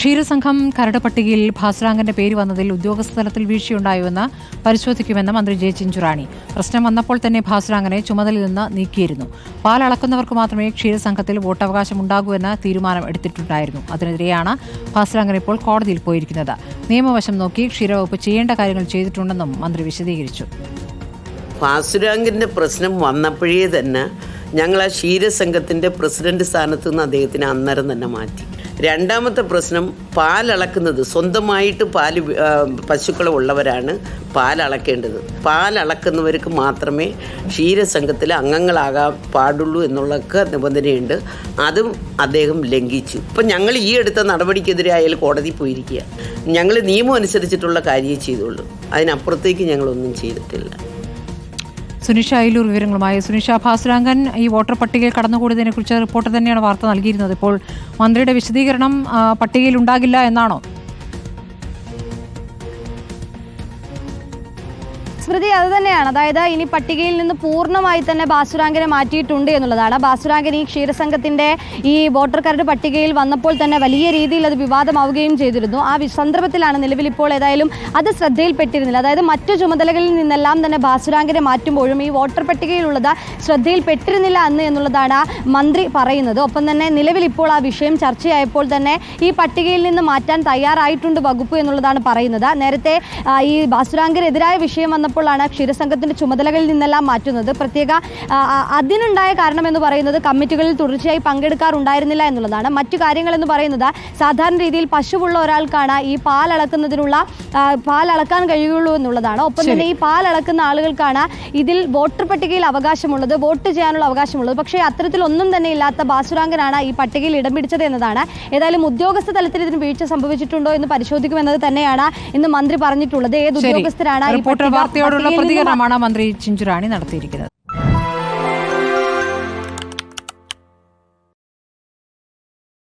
ക്ഷീരസംഘം കരട് പട്ടികയിൽ ഭാസ്രാങ്കന്റെ പേര് വന്നതിൽ ഉദ്യോഗസ്ഥ തലത്തിൽ വീഴ്ചയുണ്ടായുവെന്ന് പരിശോധിക്കുമെന്ന് മന്ത്രി ജെ ചിഞ്ചുറാണി. പ്രശ്നം വന്നപ്പോൾ തന്നെ ഭാസ്രാങ്കനെ ചുമതലയിൽ നിന്ന് നീക്കിയിരുന്നു. പാൽ അളക്കുന്നവർക്ക് മാത്രമേ ക്ഷീരസംഘത്തിൽ വോട്ടവകാശം ഉണ്ടാകൂ എന്ന തീരുമാനം എടുത്തിട്ടുണ്ടായിരുന്നു അതിനെതിരെയാണ് ഭാസ്രാങ്കൻ ഇപ്പോൾ കോടതിയിൽ പോയിരിക്കുന്നത്. നിയമവശം നോക്കി ക്ഷീരവകുപ്പ് ചെയ്യേണ്ട കാര്യങ്ങൾ ചെയ്തിട്ടുണ്ടെന്നും മന്ത്രി വിശദീകരിച്ചു. ഫാസുരാങ്കിന്റെ പ്രശ്നം വന്നപ്പോഴേ തന്നെ ഞങ്ങൾ ആ ക്ഷീരസംഘത്തിന്റെ പ്രസിഡന്റ് സ്ഥാനത്ത് നിന്ന് അദ്ദേഹത്തിന് അന്നേരം തന്നെ മാറ്റി. രണ്ടാമത്തെ പ്രശ്നം പാലളക്കുന്നത് സ്വന്തമായിട്ട് പാൽ പശുക്കളെ ഉള്ളവരാണ് പാലളക്കേണ്ടത്. പാലളക്കുന്നവർക്ക് മാത്രമേ ക്ഷീരസംഘത്തിൽ അംഗങ്ങളാകാൻ പാടുള്ളൂ എന്നുള്ളൊക്കെ നിബന്ധനയുണ്ട്. അതും അദ്ദേഹം ലംഘിച്ചു. ഇപ്പം ഞങ്ങൾ ഈ എടുത്ത നടപടിക്കെതിരെ അയാൾ കോടതി പോയിരിക്കുക ഞങ്ങൾ നിയമം അനുസരിച്ചിട്ടുള്ള കാര്യമേ ചെയ്തുള്ളൂ. അതിനപ്പുറത്തേക്ക് ഞങ്ങളൊന്നും ചെയ്തിട്ടില്ല. സുനിഷ അയിലൂർ വിവരങ്ങളുമായി. സുനിഷ ഭാസുരാങ്കൻ ഈ വോട്ടർ പട്ടികയിൽ കടന്നുകൂടിയതിനെ കുറിച്ച് റിപ്പോർട്ട് തന്നെയാണ് വാർത്ത നൽകിയിരുന്നത്. ഇപ്പോൾ മന്ത്രിയുടെ വിശദീകരണം പട്ടികയിൽ ഉണ്ടാകില്ല എന്നാണോ? സ്മൃതി അത് തന്നെയാണ്. അതായത് ഇനി പട്ടികയിൽ നിന്ന് പൂർണമായി തന്നെ ബാസുരാങ്കിനെ മാറ്റിയിട്ടുണ്ട് എന്നുള്ളതാണ്. ബാസുരാങ്കൻ ഈ ക്ഷീരസംഘത്തിന്റെ ഈ വോട്ടർ കാർഡ് പട്ടികയിൽ വന്നപ്പോൾ തന്നെ വലിയ രീതിയിൽ അത് വിവാദമാവുകയും ചെയ്തിരുന്നു. ആ സന്ദർഭത്തിലാണ് നിലവിൽ ഇപ്പോൾ ഏതായാലും അത് ശ്രദ്ധയിൽപ്പെട്ടിരുന്നില്ല. അതായത് മറ്റു ചുമതലകളിൽ നിന്നെല്ലാം തന്നെ ബാസുരാങ്കിനെ മാറ്റുമ്പോഴും ഈ വോട്ടർ പട്ടികയിലുള്ളത് ശ്രദ്ധയിൽപ്പെട്ടിരുന്നില്ല അന്ന് എന്നുള്ളതാണ് മന്ത്രി പറയുന്നത്. ഒപ്പം തന്നെ നിലവിൽ ഇപ്പോൾ ആ വിഷയം ചർച്ചയായപ്പോൾ തന്നെ ഈ പട്ടികയിൽ നിന്ന് മാറ്റാൻ തയ്യാറായിട്ടുണ്ട് വകുപ്പ് എന്നുള്ളതാണ് പറയുന്നത്. നേരത്തെ ഈ ബാസുരാങ്കിനെതിരായ വിഷയം വന്നപ്പോഴാണ് ക്ഷീരസംഘത്തിന്റെ ചുമതലകളിൽ നിന്നെല്ലാം മാറ്റുന്നത്. പ്രത്യേക അതിനുണ്ടായ കാരണം എന്ന് പറയുന്നത് കമ്മിറ്റികളിൽ തുടർച്ചയായി പങ്കെടുക്കാറുണ്ടായിരുന്നില്ല എന്നുള്ളതാണ്. മറ്റു കാര്യങ്ങൾ എന്ന് പറയുന്നത് സാധാരണ രീതിയിൽ പശുവുള്ള ഒരാൾക്കാണ് ഈ പാൽ അളക്കുന്നതിനുള്ള പാൽ അളക്കാൻ കഴിയുള്ളൂ എന്നുള്ളതാണ്. ഒപ്പം തന്നെ ഈ പാൽ അളക്കുന്ന ആളുകൾക്കാണ് ഇതിൽ വോട്ടർ പട്ടികയിൽ അവകാശമുള്ളത് വോട്ട് ചെയ്യാനുള്ള അവകാശമുള്ളത്. പക്ഷേ അത്തരത്തിലൊന്നും തന്നെ ഇല്ലാത്ത ബാസുരാങ്കനാണ് ഈ പട്ടികയിൽ ഇടം പിടിച്ചത് എന്നതാണ്. ഏതായാലും ഉദ്യോഗസ്ഥ തലത്തിൽ ഇതിന് വീഴ്ച സംഭവിച്ചിട്ടുണ്ടോ എന്ന് പരിശോധിക്കുമെന്നത് തന്നെയാണ് ഇന്ന് മന്ത്രി പറഞ്ഞിട്ടുള്ളത്. ഏത് ഉദ്യോഗസ്ഥരാണ് ഈ പട്ടിക നിന്ന് പ്രതികരണമാണ് മന്ത്രി ചിഞ്ചുറാണി നടത്തിയിരിക്കുന്നത്.